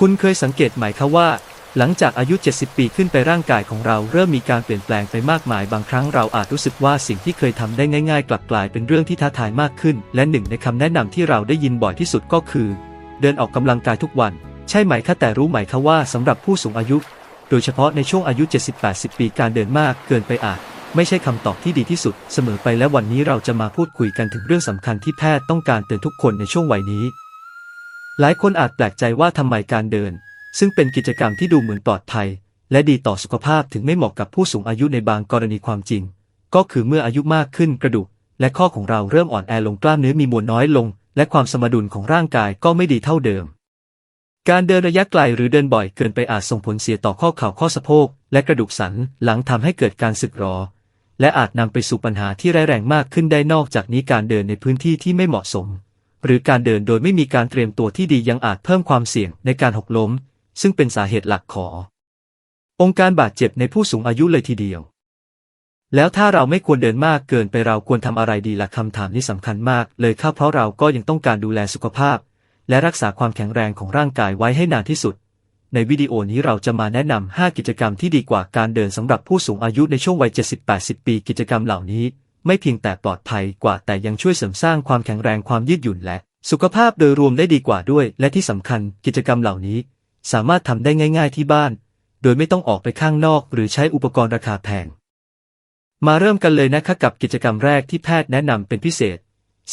คุณเคยสังเกตไหมคะว่า หลังจากอายุ 70 ปีขึ้นไปร่างกายของเราเริ่มมีการเปลี่ยนแปลงไปมากมาย บางครั้งเราอาจรู้สึกว่าสิ่งที่เคยทำได้ง่ายๆ กลับกลายเป็นเรื่องที่ท้าทายมากขึ้น และหนึ่งในคำแนะนำที่เราได้ยินบ่อยที่สุดก็คือ เดินออกกำลังกายทุกวัน ใช่ไหมคะแต่รู้ไหมคะว่าสำหรับผู้สูงอายุ โดยเฉพาะในช่วงอายุ 70-80 ปีการเดินมากเกินไปอาจไม่ใช่คำตอบที่ดีที่สุดเสมอไปและวันนี้เราจะมาพูดคุยกันถึงเรื่องสำคัญที่แพทย์ต้องการเตือนทุกคนในช่วงวัยนี้ หลายคนอาจแปลกใจว่าทำไมการเดิน ซึ่งเป็นกิจกรรมที่ดูเหมือนปลอดภัย และดีต่อสุขภาพถึงไม่เหมาะกับผู้สูงอายุในบางกรณีความจริง ก็คือเมื่ออายุมากขึ้นกระดูก และข้อของเราเริ่มอ่อนแอลงกล้ามเนื้อมีมวลน้อยลง และความสมดุลของร่างกายก็ไม่ดีเท่าเดิม การเดินระยะไกลหรือเดินบ่อยเกินไปอาจส่งผลเสียต่อข้อเข่าข้อสะโพก และกระดูกสันหลังทำให้เกิดการสึกหรอและอาจนำไปสู่ปัญหาที่ร้ายแรงมากขึ้นได้นอกจากนี้การเดินในพื้นที่ที่ไม่เหมาะสม หรือการเดินโดยไม่มีการเตรียมตัวที่ดียังอาจเพิ่มความเสี่ยงในการหกล้ม ซึ่งเป็นสาเหตุหลักขององค์การบาดเจ็บในผู้สูงอายุเลยทีเดียว แล้วถ้าเราไม่ควรเดินมากเกินไปเราควรทำอะไรดีล่ะคำถามนี้สำคัญมาก เลยครับเพราะเราก็ยังต้องการดูแลสุขภาพ และรักษาความแข็งแรงของร่างกายไว้ให้นานที่สุด ในวิดีโอนี้เราจะมาแนะนำ5กิจกรรมที่ดีกว่าการเดินสำหรับผู้สูงอายุในช่วงวัย 70-80 ปี กิจกรรมเหล่านี้ ไม่เพียงแต่ปลอดภัยกว่าแต่ยังช่วยเสริมสร้างความแข็งแรงความยืดหยุ่นและ สุขภาพโดยรวมได้ดีกว่าด้วย และที่สำคัญกิจกรรมเหล่านี้ สามารถทำได้ง่าย ๆ ที่บ้าน โดยไม่ต้องออกไปข้างนอก หรือใช้อุปกรณ์ราคาแพง มาเริ่มกันเลยนะคะกับกิจกรรมแรกที่แพทย์แนะนำเป็นพิเศษ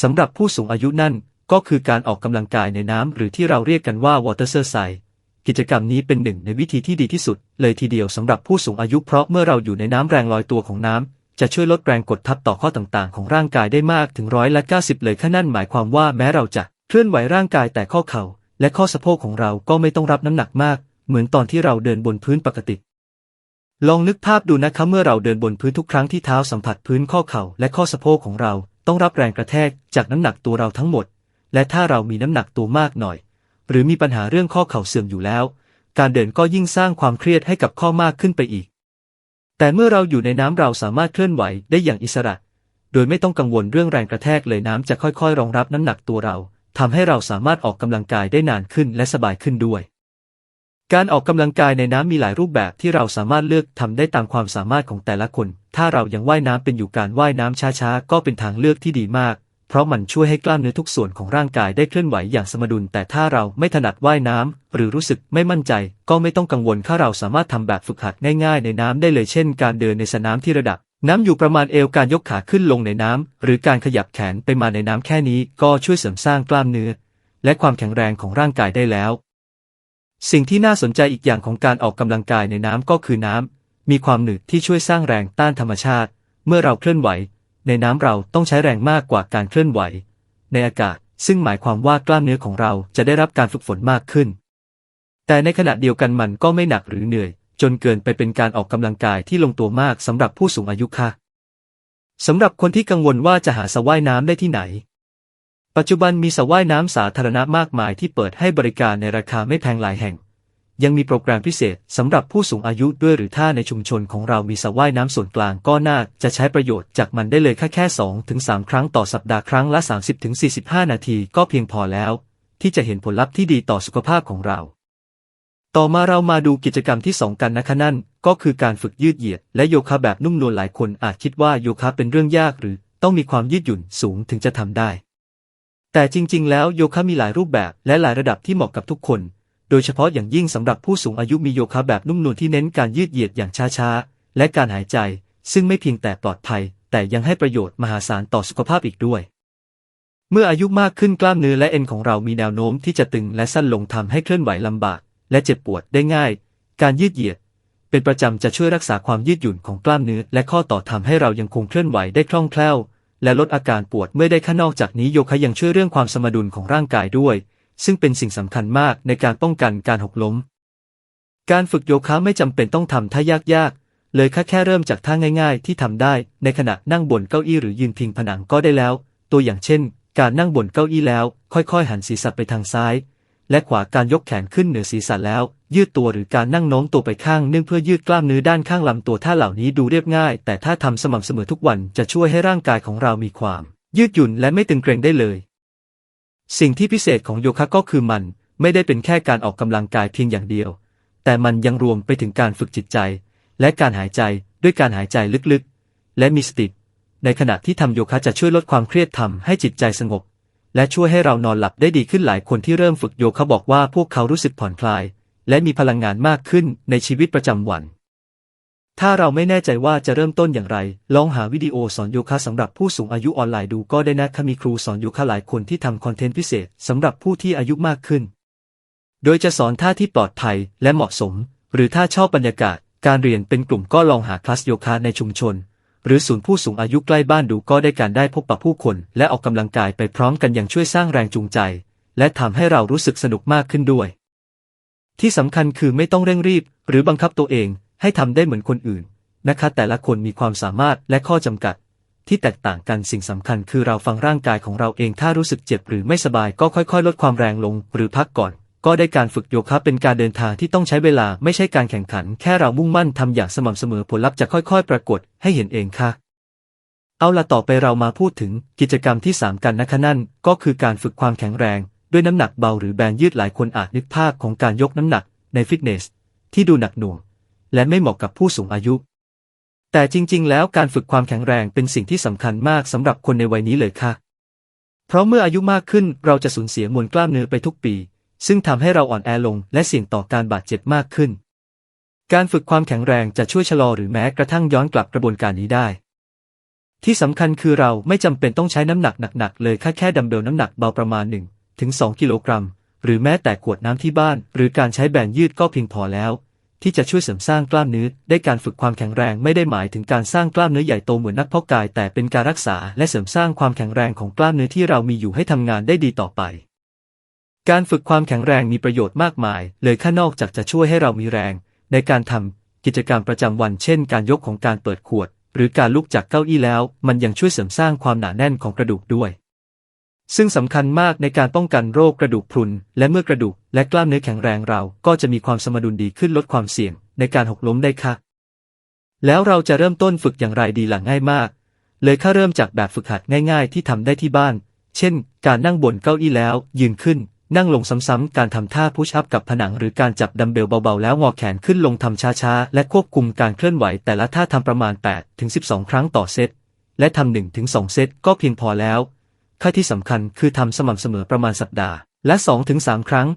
สำหรับผู้สูงอายุนั่นก็คือการออกกำลังกายในน้ำหรือที่เราเรียกกันว่า water exercise กิจกรรมนี้เป็นหนึ่งในวิธีที่ดีที่สุด เลยทีเดียวสำหรับผู้สูงอายุเพราะเมื่อเราอยู่ในน้ำแรงลอยตัวของน้ำ จะช่วยลดแรงกดทับต่อข้อต่างๆ ของร่างกายได้มากถึงร้อยละ90 เลยข้านั่นหมายความว่าแม้เราจะเคลื่อนไหวร่างกายแต่ข้อเข่า และข้อสะโพกของเราก็ไม่ต้องรับน้ำหนักมาก เหมือนตอนที่เราเดินบนพื้นปกติ ลองนึกภาพดูนะคะเมื่อเราเดินบนพื้นทุกครั้งที่เท้าสัมผัสพื้นข้อเข่า และข้อสะโพกของเรา ต้องรับแรงกระแทกจากน้ำหนักตัวเราทั้งหมด และถ้าเรามีน้ำหนักตัวมากหน่อย หรือมีปัญหาเรื่องข้อเข่าเสื่อมอยู่แล้ว การเดินก็ยิ่งสร้างความเครียดให้กับข้อมากขึ้นไปอีก แต่เมื่อเราอยู่ในน้ำเราสามารถเคลื่อนไหวได้อย่างอิสระ โดยไม่ต้องกังวลเรื่องแรงกระแทกเลยน้ำจะค่อยๆ รองรับน้ำหนักตัวเราทำให้เราสามารถออกกำลังกายได้นานขึ้นและสบายขึ้นด้วย การออกกำลังกายในน้ำมีหลายรูปแบบที่เราสามารถเลือกทำได้ตามความสามารถของแต่ละคน ถ้าเรายังว่ายน้ำเป็นอยู่การว่ายน้ำช้าๆ ก็เป็นทางเลือกที่ดีมาก เพราะมันช่วยให้กล้ามเนื้อทุกส่วนของร่างกายได้เคลื่อนไหวอย่างสมดุล แต่ถ้าเราไม่ถนัดว่ายน้ำหรือรู้สึกไม่มั่นใจ ก็ไม่ต้องกังวลถ้าเราสามารถทำแบบฝึกหัดง่ายๆในน้ำได้เลยเช่น การเดินในสระน้ำที่ระดับน้ำอยู่ประมาณเอวการยกขาขึ้นลงในน้ำหรือการขยับแขนไปมาในน้ำแค่นี้ก็ช่วยเสริมสร้างกล้ามเนื้อ และความแข็งแรงของร่างกายได้แล้ว สิ่งที่น่าสนใจอีกอย่างของการออกกำลังกายในน้ำก็คือน้ำมีความหนืดที่ช่วยสร้างแรงต้านธรรมชาติ เมื่อเราเคลื่อนไหว ในน้ำเราต้องใช้แรงมากกว่าการเคลื่อนไหว ในอากาศ ซึ่งหมายความว่ากล้ามเนื้อของเราจะได้รับการฝึกฝนมากขึ้น แต่ในขณะเดียวกันมันก็ไม่หนักหรือเหนื่อย จนเกินไปเป็นการออกกำลังกายที่ลงตัวมากสำหรับผู้สูงอายุค่ะสำหรับคนที่กังวลว่าจะหาสระว่ายน้ำได้ที่ไหน ปัจจุบันมีสระว่ายน้ำสาธารณะมากมายที่เปิดให้บริการในราคาไม่แพงหลายแห่ง ยังมีโปรแกรมพิเศษสำหรับผู้สูงอายุด้วยหรือถ้าในชุมชนของเรามีสระว่ายน้ำส่วนกลางก็น่าจะใช้ประโยชน์จากมันได้เลยแค่แค่2ถึง3ครั้งต่อสัปดาห์ครั้งละ 30ถึง45 นาทีก็เพียงพอแล้ว ที่จะเห็นผลลัพธ์ที่ดีต่อสุขภาพของเรา ต่อมาเรามาดูกิจกรรมที่ 2 กันนะคะนั่น ก็คือการฝึกยืดเหยียด และโยคะแบบนุ่มนวลหลายคนอาจคิดว่าโยคะเป็นเรื่องยากหรือต้องมีความยืดหยุ่นสูงถึงจะทำได้ แต่จริง ๆ แล้วโยคะมีหลายรูปแบบและหลายระดับที่เหมาะกับทุกคน โดยเฉพาะอย่างยิ่งสำหรับผู้สูงอายุมีโยคะแบบนุ่มนวลที่เน้นการยืดเหยียดอย่างช้าๆ และการหายใจ ซึ่งไม่เพียงแต่ปลอดภัย แต่ยังให้ประโยชน์มหาศาลต่อสุขภาพอีกด้วย เมื่ออายุมากขึ้นกล้ามเนื้อและเอ็นของเรามีแนวโน้มที่จะตึงและสั้นลงทำให้เคลื่อนไหวลำบาก และเจ็บปวดได้ง่าย การยืดเหยียด เป็นประจำจะช่วยรักษาความยืดหยุ่นของกล้ามเนื้อและข้อต่อทำให้เรายังคงเคลื่อนไหวได้คล่องแคล่ว และลดอาการปวดเมื่อได้ข้างนอกจากนี้โยคะยังช่วยเรื่องความสมดุลของร่างกายด้วย ซึ่งเป็นสิ่งสำคัญมากในการป้องกันการหกล้ม การฝึกโยคะไม่จำเป็นต้องทำท่ายากๆ เลยแค่แค่เริ่มจากท่าง่ายๆ ที่ทำได้ ในขณะนั่งบนเก้าอี้หรือยืนพิงผนังก็ได้แล้ว ตัวอย่างเช่น การนั่งบนเก้าอี้แล้ว ค่อยๆ หันศีรษะไปทางซ้าย และขวาการยกแขนขึ้นเหนือศีรษะแล้ว ยืดตัวหรือการนั่งโน้มตัวไปข้างเนื่องเพื่อยืดกล้ามเนื้อด้านข้างลำตัวท่าเหล่านี้ดูเรียบง่าย แต่ถ้าทำสม่ำเสมอทุกวันจะช่วยให้ร่างกายของเรามีความ ยืดหยุ่นและไม่ตึงเกร็งได้เลย สิ่งที่พิเศษของโยคะก็คือมันไม่ได้เป็นแค่การออกกำลังกายเพียงอย่างเดียว แต่มันยังรวมไปถึงการฝึกจิตใจ และการหายใจด้วยการหายใจลึกๆ และมีสติในขณะที่ทำโยคะจะช่วยลดความเครียดทำให้จิตใจสงบ และช่วยให้เรานอนหลับได้ดีขึ้นหลายคนที่เริ่มฝึกโยคะบอกว่าพวกเขารู้สึกผ่อนคลาย และมีพลังงานมากขึ้นในชีวิตประจำวัน ถ้าเราไม่แน่ใจว่าจะเริ่มต้นอย่างไร ลองหาวิดีโอสอนโยคะสำหรับผู้สูงอายุออนไลน์ดูก็ได้นะคะมีครูสอนโยคะหลายคนที่ทำคอนเทนต์พิเศษสำหรับผู้ที่อายุมากขึ้น โดยจะสอนท่าที่ปลอดภัยและเหมาะสม หรือถ้าชอบบรรยากาศ การเรียนเป็นกลุ่มก็ลองหาคลาสโยคะในชุมชน หรือศูนย์ผู้สูงอายุใกล้บ้านดูก็ได้การได้พบปะผู้คน และออกกำลังกายไปพร้อมกันอย่างช่วยสร้างแรงจูงใจ และทำให้เรารู้สึกสนุกมากขึ้นด้วย ที่สำคัญคือไม่ต้องเร่งรีบ หรือบังคับตัวเอง ให้ทำได้เหมือนคนอื่นนะคะ แต่ละคนมีความสามารถและข้อจำกัด ที่แตกต่างกันสิ่งสำคัญคือเราฟังร่างกายของเราเองถ้ารู้สึกเจ็บหรือไม่สบายก็ค่อยๆ ลดความแรงลง หรือพักก่อน ก็ได้การฝึกโยคะเป็นการเดินทางที่ต้องใช้เวลาไม่ใช่การแข่งขัน แค่เรามุ่งมั่นทำอย่างสม่ำเสมอผลลัพธ์จะค่อยๆ ปรากฏให้เห็นเองค่ะเอาละต่อไปเรามาพูดถึงกิจกรรมที่ 3 กันนะคะนั่น ก็คือการฝึกความแข็งแรง ด้วยน้ำหนักเบาหรือแบนยืดหลายคนอาจนึกภาพของการยกน้ำหนักในฟิตเนส ที่ดูหนักหน่วง และไม่เหมาะกับผู้สูงอายุ แต่จริง ๆ แล้วการฝึกความแข็งแรงเป็นสิ่งที่สำคัญมากสำหรับคนในวัยนี้เลยค่ะ เพราะเมื่ออายุมากขึ้นเราจะสูญเสียมวลกล้ามเนื้อไปทุกปี ซึ่งทำให้เราอ่อนแอลงและเสี่ยงต่อการบาดเจ็บมากขึ้น การฝึกความแข็งแรงจะช่วยชะลอหรือแม้กระทั่งย้อนกลับกระบวนการนี้ได้ที่สำคัญคือเราไม่จำเป็นต้องใช้น้ำหนักหนักๆเลยแค่แค่ดัมเบลน้ำหนักเบาประมาณ 1 ถึง 2 กิโลกรัม หรือแม้แต่ขวดน้ำที่บ้าน หรือการใช้แบนยืดก็เพียงพอแล้ว ที่จะช่วยเสริมสร้างกล้ามเนื้อได้การฝึกความแข็งแรงไม่ได้หมายถึงการสร้างกล้ามเนื้อใหญ่โตเหมือนนักเพาะกาย แต่เป็นการรักษาและเสริมสร้างความแข็งแรงของกล้ามเนื้อที่เรามีอยู่ให้ทำงานได้ดีต่อไป การฝึกความแข็งแรงมีประโยชน์มากมาย เลยข้านอกจากจะช่วยให้เรามีแรง ในการทำกิจกรรมประจำวัน เช่น การยกของการเปิดขวด หรือการลุกจากเก้าอี้แล้ว มันยังช่วยเสริมสร้างความหนาแน่นของกระดูกด้วย ซึ่งสำคัญมากในการป้องกันโรคกระดูกพรุน และเมื่อกระดูกและกล้ามเนื้อแข็งแรงเราก็จะมีความสมดุลดีขึ้นลดความเสี่ยงในการหกล้มได้ค่ะ แล้วเราจะเริ่มต้นฝึกอย่างไรดีหลังง่ายมาก เลยข้าเริ่มจากแบบฝึกหัดง่ายๆ ที่ทำได้ที่บ้าน เช่น การนั่งบนเก้าอี้แล้ว ยืนขึ้น นั่งลงซ้ำๆการทำท่าพุชอัพกับผนัง หรือการจับดัมเบลเบาๆ แล้วงอแขนขึ้นลงทำช้าๆ และควบคุมการเคลื่อนไหว แต่ละท่าทำประมาณ 8-12 ครั้งต่อเซต และทำ1-2 เซตก็เพียงพอแล้ว ค่าที่สำคัญคือทำสม่ำเสมอประมาณสัปดาห์และ2ถึง3ครั้ง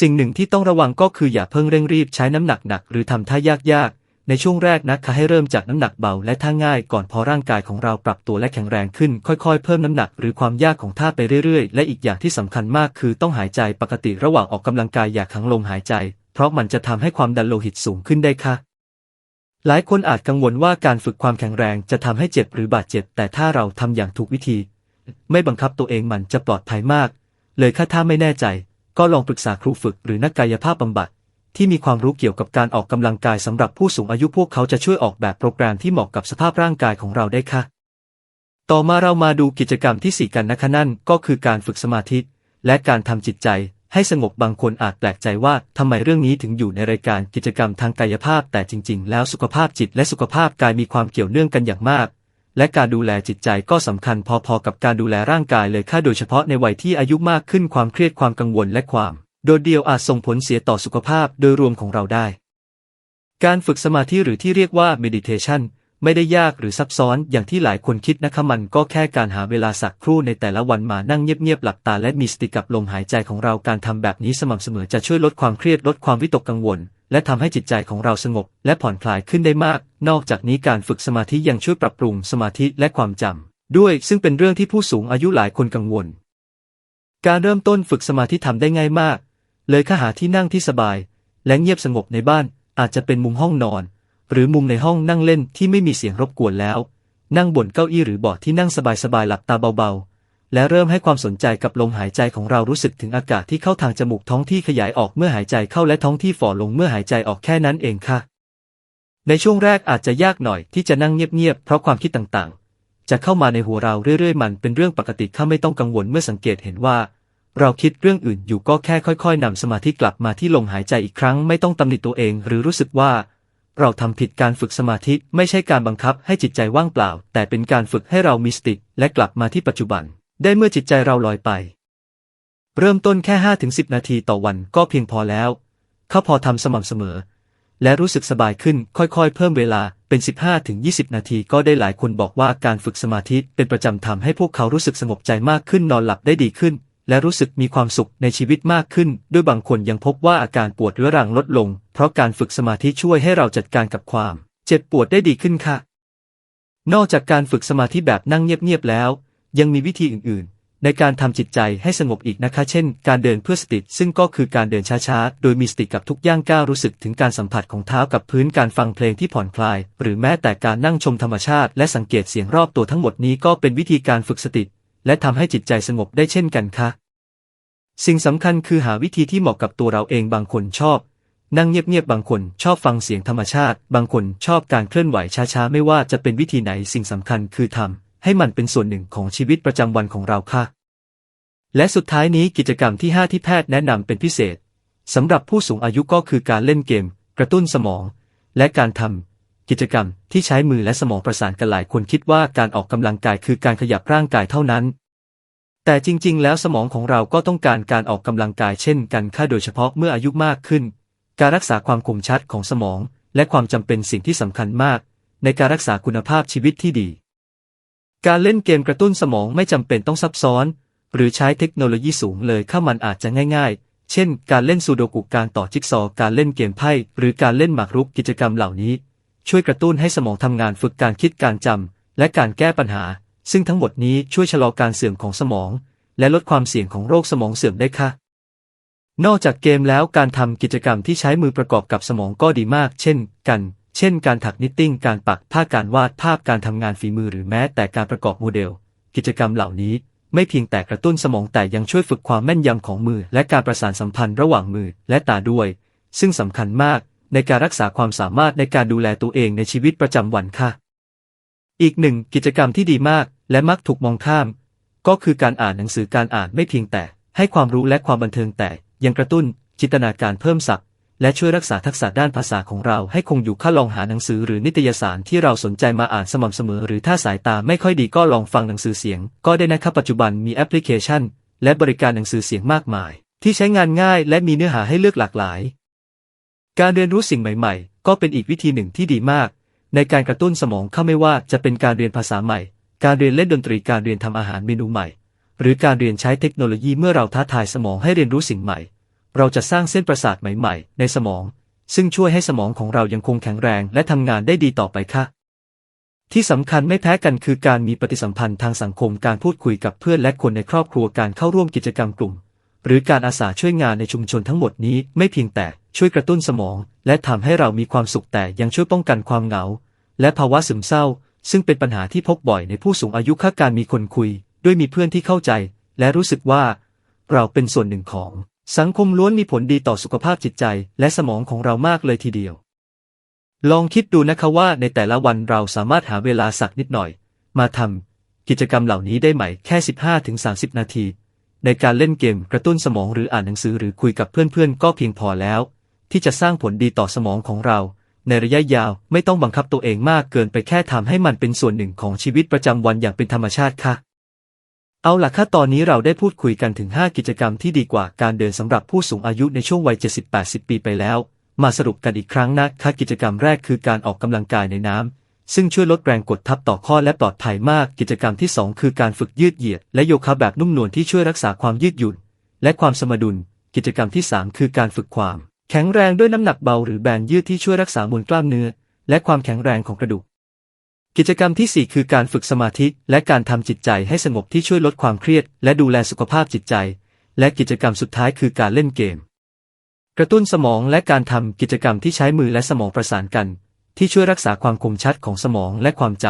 สิ่งหนึ่งที่ต้องระวังก็คืออย่าเพิ่งเร่งรีบใช้น้ำหนักหนักหรือทำท่ายากๆ ในช่วงแรกนะคะให้เริ่มจากน้ำหนักเบาและท่าง่ายก่อนพอร่างกายของเราปรับตัวและแข็งแรงขึ้น ค่อยๆ เพิ่มน้ำหนักหรือความยากของท่าไปเรื่อยๆ และอีกอย่างที่สำคัญมากคือต้องหายใจปกติระหว่างออกกำลังกายอย่าขังลมหายใจ เพราะมันจะทำให้ความดันโลหิตสูงขึ้นได้ค่ะหลายคนอาจกังวลว่าการฝึกความแข็งแรงจะทำให้เจ็บหรือบาดเจ็บ แต่ถ้าเราทำอย่างถูกวิธี ไม่บังคับตัวเองมันจะปลอดภัยมาก เลยค่ะถ้าไม่แน่ใจ ก็ลองปรึกษาครูฝึกหรือนักกายภาพบำบัด ที่มีความรู้เกี่ยวกับการออกกำลังกายสำหรับผู้สูงอายุพวกเขาจะช่วยออกแบบโปรแกรมที่เหมาะกับสภาพร่างกายของเราได้ค่ะ ต่อมาเรามาดูกิจกรรมที่ 4 กันนะคะนั่นก็คือการฝึกสมาธิ และการทำจิตใจให้สงบบางคนอาจแปลกใจว่าทำไมเรื่องนี้ถึงอยู่ในรายการกิจกรรมทางกายภาพ แต่จริง ๆ แล้วสุขภาพจิตและสุขภาพกายมีความเกี่ยวเนื่องกันอย่างมาก และการดูแลจิตใจก็สำคัญพอๆกับการดูแลร่างกายเลยค่ะโดยเฉพาะในวัยที่อายุมากขึ้นความเครียดความกังวลและความ โดดเดี่ยวอาจส่งผลเสียต่อสุขภาพโดยรวมของเราได้ การฝึกสมาธิหรือที่เรียกว่า meditation ไม่ได้ยากหรือซับซ้อนอย่างที่หลายคนคิดนะคะมันก็แค่การหาเวลาสักครู่ในแต่ละวันมานั่งเงียบๆหลับตาและมีสติกับลมหายใจของเราการทำแบบนี้สม่ำเสมอจะช่วยลดความเครียดลดความวิตกกังวล และทำให้จิตใจของเราสงบและผ่อนคลายขึ้นได้มาก นอกจากนี้การฝึกสมาธิยังช่วยปรับปรุงสมาธิและความจำด้วยซึ่งเป็นเรื่องที่ผู้สูงอายุหลายคนกังวล การเริ่มต้นฝึกสมาธิทำได้ง่ายมาก เลยค่าหาที่นั่งที่สบาย และเงียบสงบในบ้านอาจจะเป็นมุมห้องนอน หรือมุมในห้องนั่งเล่นที่ไม่มีเสียงรบกวนแล้ว นั่งบนเก้าอี้หรือเบาะที่นั่งสบายๆหลับตาเบาๆ และเริ่มให้ความสนใจกับลมหายใจของเรารู้สึกถึงอากาศที่เข้าทางจมูกท้องที่ขยายออกเมื่อหายใจเข้าและท้องที่ฝ่อลงเมื่อหายใจออกแค่นั้นเองค่ะ ในช่วงแรกอาจจะยากหน่อยที่จะนั่งเงียบๆเพราะความคิดต่างๆ จะเข้ามาในหัวเราเรื่อยๆ มันเป็นเรื่องปกติข้าไม่ต้องกังวลเมื่อสังเกตเห็นว่า เราคิดเรื่องอื่นอยู่ก็แค่ค่อยๆนำสมาธิกลับมาที่ลมหายใจอีกครั้งไม่ต้องตำหนิตัวเองหรือรู้สึกว่าเราทำผิดการฝึกสมาธิไม่ใช่การบังคับให้จิตใจว่างเปล่า แต่เป็นการฝึกให้เรามีสติและกลับมาที่ปัจจุบัน ได้เมื่อจิตใจเราลอยไป เริ่มต้นแค่5-10นาทีต่อวันก็เพียงพอแล้ว เขาพอทำสม่ำเสมอ และรู้สึกสบายขึ้นค่อยๆ เพิ่มเวลาเป็น 15-20 นาทีก็ได้หลายคนบอกว่าการฝึกสมาธิเป็นประจำทำให้พวกเขารู้สึกสงบใจมากขึ้นนอนหลับได้ดีขึ้น และรู้สึกมีความสุขในชีวิตมากขึ้น ด้วยบางคนยังพบว่าอาการปวดเรื้อรังลดลง เพราะการฝึกสมาธิช่วยให้เราจัดการกับความ เจ็บปวดได้ดีขึ้นค่ะ นอกจากการฝึกสมาธิแบบนั่งเงียบๆแล้ว ยังมีวิธีอื่นๆ ในการทำจิตใจให้สงบอีกนะคะ เช่น การเดินเพื่อสติ ซึ่งก็คือการเดินช้าๆ โดยมีสติกับทุกย่างก้าวรู้สึกถึงการสัมผัสของเท้ากับพื้นการฟังเพลงที่ผ่อนคลาย หรือแม้แต่การนั่งชมธรรมชาติ และสังเกตเสียงรอบตัวทั้งหมดนี้ก็เป็นวิธีการฝึกสติ และทำให้จิตใจสงบได้เช่นกันค่ะ สิ่งสำคัญคือหาวิธีที่เหมาะกับตัวเราเองบางคนชอบนั่งเงียบๆ บางคนชอบฟังเสียงธรรมชาติ บางคนชอบการเคลื่อนไหวช้าๆ ไม่ว่าจะเป็นวิธีไหนสิ่งสำคัญคือทำ ให้มันเป็นส่วนหนึ่งของชีวิตประจำวันของเราค่ะ และสุดท้ายนี้กิจกรรมที่ 5 ที่แพทย์แนะนำเป็นพิเศษสำหรับผู้สูงอายุก็คือการเล่นเกม กระตุ้นสมอง และการทำกิจกรรมที่ใช้มือและสมองประสานกันหลายคนคิดว่าการออกกำลังกายคือการขยับร่างกายเท่านั้น แต่จริง ๆ แล้วสมองของเราก็ต้องการการออกกำลังกายเช่นกันค่ะโดยเฉพาะเมื่ออายุมากขึ้น การรักษาความคมชัดของสมอง และความจำเป็นสิ่งที่สำคัญมาก ในการรักษาคุณภาพชีวิตที่ดี การเล่นเกมกระตุ้นสมองไม่จำเป็นต้องซับซ้อน หรือใช้เทคโนโลยีสูงเลยข้ามันอาจจะง่าย ๆ เช่น การเล่นซูโดกุการต่อจิ๊กซอว์การเล่นเกมไพ่ หรือการเล่นหมากรุกกิจกรรมเหล่านี้ ช่วยกระตุ้นให้สมองทำงานฝึกการคิดการจำและการแก้ปัญหา ซึ่งทั้งหมดนี้ช่วยชะลอการเสื่อมของสมอง และลดความเสี่ยงของโรคสมองเสื่อมได้ค่ะ นอกจากเกมแล้วการทำกิจกรรมที่ใช้มือประกอบกับสมองก็ดีมาก เช่น กัน เช่นการถักนิตติ้ง การปักผ้าการวาดภาพการทำงานฝีมือหรือแม้แต่การประกอบโมเดล กิจกรรมเหล่านี้ไม่เพียงแต่กระตุ้นสมองแต่ยังช่วยฝึกความแม่นยำของมือ และการประสานสัมพันธ์ระหว่างมือและตาด้วย ซึ่งสำคัญมากในการรักษาความสามารถในการดูแลตัวเองในชีวิตประจำวันค่ะ อีกหนึ่งกิจกรรมที่ดีมากและมักถูกมองข้าม ก็คือการอ่านหนังสือการอ่านไม่เพียงแต่ ให้ความรู้และความบันเทิงแต่ยังกระตุ้นจินตนาการเพิ่มศักดิ์ และช่วยรักษาทักษะด้านภาษาของเราให้คงอยู่ค่าลองหาหนังสือหรือนิตยสารที่เราสนใจมาอ่านสม่ำเสมอ หรือถ้าสายตาไม่ค่อยดีก็ลองฟังหนังสือเสียง ก็ได้นะครับปัจจุบันมีแอปพลิเคชัน และบริการหนังสือเสียงมากมาย ที่ใช้งานง่ายและมีเนื้อหาให้เลือกหลากหลาย การเรียนรู้สิ่งใหม่ ๆ ก็เป็นอีกวิธีหนึ่งที่ดีมาก ในการกระตุ้นสมองเข้าไม่ว่าจะเป็นการเรียนภาษาใหม่ การเรียนเล่นดนตรีการเรียนทำอาหารเมนูใหม่ หรือการเรียนใช้เทคโนโลยีเมื่อเราท้าทายสมองให้เรียนรู้สิ่งใหม่ เราจะสร้างเส้นประสาทใหม่ๆ ในสมอง ซึ่งช่วยให้สมองของเรายังคงแข็งแรงและทำงานได้ดีต่อไปค่ะ ที่สำคัญไม่แพ้กันคือการมีปฏิสัมพันธ์ทางสังคมการพูดคุยกับเพื่อนและคนในครอบครัวการเข้าร่วมกิจกรรมกลุ่ม หรือการอาสาช่วยงานในชุมชนทั้งหมดนี้ไม่เพียงแต่ช่วยกระตุ้นสมอง และทำให้เรามีความสุขแต่ยังช่วยป้องกันความเหงา และภาวะซึมเศร้า ซึ่งเป็นปัญหาที่พบบ่อยในผู้สูงอายุค่าการมีคนคุย ด้วยมีเพื่อนที่เข้าใจ และรู้สึกว่า เราเป็นส่วนหนึ่งของ สังคมล้วนมีผลดีต่อสุขภาพจิตใจและสมองของเรามากเลยทีเดียว ลองคิดดูนะคะว่าในแต่ละวันเราสามารถหาเวลาสักนิดหน่อย มาทำกิจกรรมเหล่านี้ได้ไหมแค่ 15-30 นาที ในการเล่นเกมกระตุ้นสมองหรืออ่านหนังสือหรือคุยกับเพื่อนๆ ก็เพียงพอแล้ว ที่จะสร้างผลดีต่อสมองของเรา ในระยะยาวไม่ต้องบังคับตัวเองมากเกินไปแค่ทำให้มันเป็นส่วนหนึ่งของชีวิตประจำวันอย่างเป็นธรรมชาติค่ะ เอาล่ะค่ะตอนนี้เราได้พูดคุยกันถึง 5 กิจกรรมที่ดีกว่าการเดินสำหรับผู้สูงอายุในช่วงวัย 70-80 ปีไปแล้ว มาสรุปกันอีกครั้งนะคะกิจกรรมแรกคือการออกกำลังกายในน้ำซึ่งช่วยลดแรงกดทับต่อข้อและปลอดภัยมาก กิจกรรมที่ 2 คือการฝึกยืดเหยียด และโยคะแบบนุ่มนวลที่ช่วยรักษาความยืดหยุ่น และความสมดุล กิจกรรมที่ 3 คือการฝึกความ แข็งแรงด้วยน้ำหนักเบาหรือแบนยืดที่ช่วยรักษามวลกล้ามเนื้อ และความแข็งแรงของกระดูก กิจกรรมที่ 4 คือการฝึกสมาธิและการทำจิตใจให้สงบที่ช่วยลดความเครียด และดูแลสุขภาพจิตใจ และกิจกรรมสุดท้ายคือการเล่นเกม กระตุ้นสมองและการทำกิจกรรมที่ใช้มือและสมองประสานกัน ที่ช่วยรักษาความคมชัดของสมองและความจ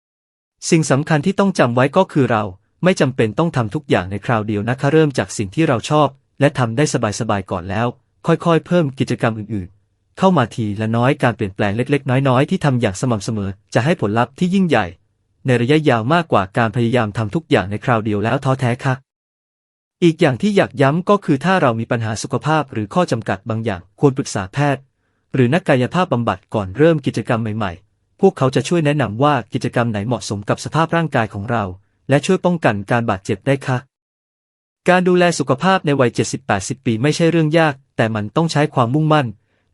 ำสิ่งสำคัญที่ต้องจำไว้ก็คือเราไม่จำเป็นต้องทำทุกอย่างในคราวเดียวนะคะเริ่มจากสิ่งที่เราชอบ และทำได้สบายๆก่อนแล้ว ค่อยๆ เพิ่มกิจกรรมอื่นๆ เข้ามาทีละน้อยการเปลี่ยนแปลงเล็กๆ น้อยๆ ที่ทำอย่างสม่ำเสมอ จะให้ผลลัพธ์ที่ยิ่งใหญ่ ในระยะยาวมากกว่าการพยายามทำทุกอย่างในคราวเดียวแล้วท้อแท้ค่ะ อีกอย่างที่อยากย้ำก็คือถ้าเรามีปัญหาสุขภาพหรือข้อจำกัดบางอย่างควรปรึกษาแพทย์ หรือนักกายภาพบำบัดก่อนเริ่มกิจกรรมใหม่ๆ พวกเขาจะช่วยแนะนำว่ากิจกรรมไหนเหมาะสมกับสภาพร่างกายของเรา และช่วยป้องกันการบาดเจ็บได้ค่ะการดูแลสุขภาพในวัย 70-80 ปีไม่ใช่เรื่องยาก แต่มันต้องใช้ความมุ่งมั่น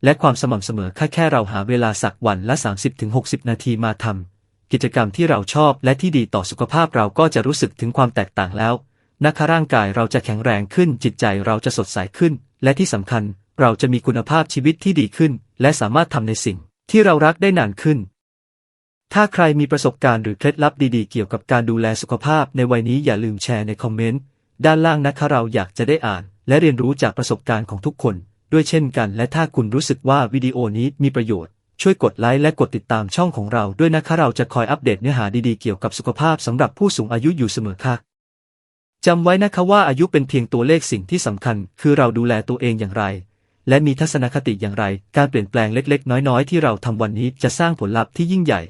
และความสม่ำเสมอแค่แค่เราหาเวลาสักวันละ 30-60 นาทีมาทำกิจกรรมที่เราชอบและที่ดีต่อสุขภาพเราก็จะรู้สึกถึงความแตกต่างแล้วนะคะร่างกายเราจะแข็งแรงขึ้น จิตใจเราจะสดใสขึ้น และที่สำคัญเราจะมีคุณภาพชีวิตที่ดีขึ้น และสามารถทำในสิ่งที่เรารักได้นานขึ้น ถ้าใครมีประสบการณ์หรือเคล็ดลับดีๆ เกี่ยวกับการดูแลสุขภาพในวัยนี้อย่าลืมแชร์ในคอมเมนต์ด้านล่างนะคะเราอยากจะได้อ่าน และเรียนรู้จากประสบการณ์ของทุกคน ด้วยเช่นกัน และถ้าคุณรู้สึกว่าวิดีโอนี้มีประโยชน์ ช่วยกดไลค์และกดติดตามช่องของเราด้วยนะคะเราจะคอยอัปเดตเนื้อหาดีๆเกี่ยวกับสุขภาพสำหรับผู้สูงอายุอยู่เสมอค่ะจำไว้นะคะว่าอายุเป็นเพียงตัวเลขสิ่งที่สำคัญ คือเราดูแลตัวเองอย่างไร และมีทัศนคติอย่างไร การเปลี่ยนแปลงเล็ก ๆ น้อย ๆ ที่เราทำวันนี้จะสร้างผลลัพธ์ที่ยิ่งใหญ่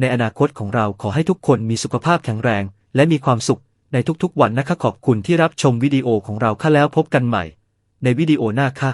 ในอนาคตของเราขอให้ทุกคนมีสุขภาพแข็งแรง และมีความสุข ในทุกๆ วันนะคะขอบคุณที่รับชมวิดีโอของเราค่ะแล้วพบกันใหม่ ในวิดีโอหน้าค่ะ